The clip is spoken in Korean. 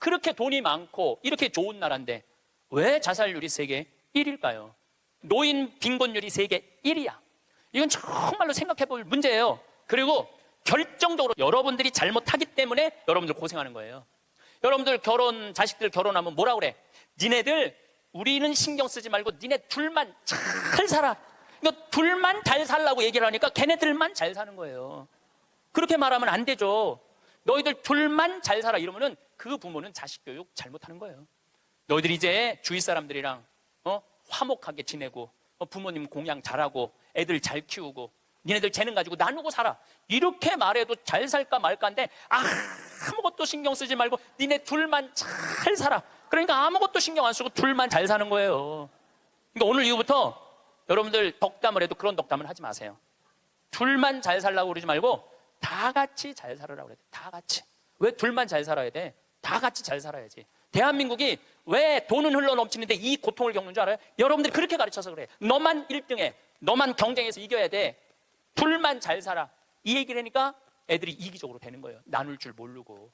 그렇게 돈이 많고 이렇게 좋은 나라인데 왜 자살률이 세계 1일까요? 노인 빈곤율이 세계 1위야. 이건 정말로 생각해 볼 문제예요. 그리고 결정적으로 여러분들이 잘못하기 때문에 여러분들 고생하는 거예요. 여러분들 결혼, 자식들 결혼하면 뭐라 그래? 니네들 우리는 신경 쓰지 말고 니네 둘만 잘 살아. 그러니까 둘만 잘 살라고 얘기를 하니까 걔네들만 잘 사는 거예요. 그렇게 말하면 안 되죠. 너희들 둘만 잘 살아 이러면은 그 부모는 자식 교육 잘못하는 거예요. 너희들 이제 주위 사람들이랑 어? 화목하게 지내고 어, 부모님 공양 잘하고 애들 잘 키우고 니네들 재능 가지고 나누고 살아 이렇게 말해도 잘 살까 말까인데 아, 아무것도 신경 쓰지 말고 니네 둘만 잘 살아 그러니까 아무것도 신경 안 쓰고 둘만 잘 사는 거예요 그러니까 오늘 이후부터 여러분들 덕담을 해도 그런 덕담을 하지 마세요 둘만 잘 살라고 그러지 말고 다 같이 잘 살아라고 그래. 다 같이. 왜 둘만 잘 살아야 돼? 다 같이 잘 살아야지. 대한민국이 왜 돈은 흘러 넘치는데 이 고통을 겪는 줄 알아요? 여러분들이 그렇게 가르쳐서 그래. 너만 1등해. 너만 경쟁해서 이겨야 돼. 둘만 잘 살아. 이 얘기를 하니까 애들이 이기적으로 되는 거예요. 나눌 줄 모르고.